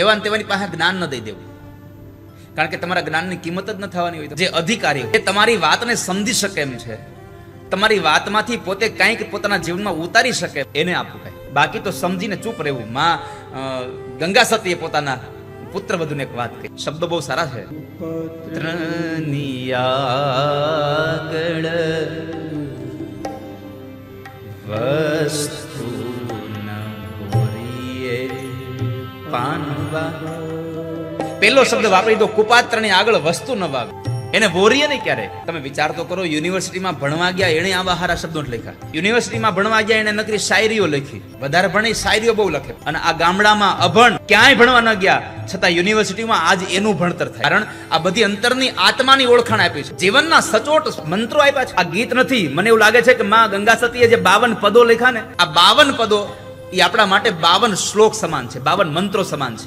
એવા તેવાની પાસે જ્ઞાન ન દઈ દેવું. કારણ કે તમારા જ્ઞાનની કિંમત જ ન થવાની હોય જે અધિકારી એ તમારી વાતને સમજી શકે એમ છે. તમારી વાતમાંથી પોતે કંઈક પોતાના જીવનમાં ઉતારી શકે એને આપવું કઈ. બાકી તો સમજીને ચૂપ રહેવું. માં ગંગા સતીએ પોતાના પુત્ર વધુને એક વાત કહી. શબ્દો બહુ સારા છે. વસ્તુ પાનવા. પેલો શબ્દ વાપરી દો, કુપાત્રની આગળ વસ્તુ ન વાવે એને વોરીએ નહીં ક્યારે? તમે વિચાર તો કરો, યુનિવર્સિટીમાં ભણવા ગયા એણે આવા હારા શબ્દો લખ્યા. યુનિવર્સિટીમાં ભણવા ગયા એને નકરી શાયરીઓ લખી. વધારે ભણી શાયરીઓ બહુ લખે. અને આ ગામડામાં અભણ ક્યાંય ભણવા ન ગયા, છતાં યુનિવર્સિટીમાં આજ એનું ભણતર થાય. કારણ આ બધી અંતરની આત્માની ઓળખાણ આપી છે. જીવનના સચોટ મંત્રો આપ્યા છે. આ ગીત નથી. મને એવું લાગે છે કે માં ગંગા સતીએ જે બાવન પદો લખ્યા ને, આ બાવન પદો એ આપણા માટે બાવન શ્લોક સમાન છે બાવન મંત્રો સમાન છે.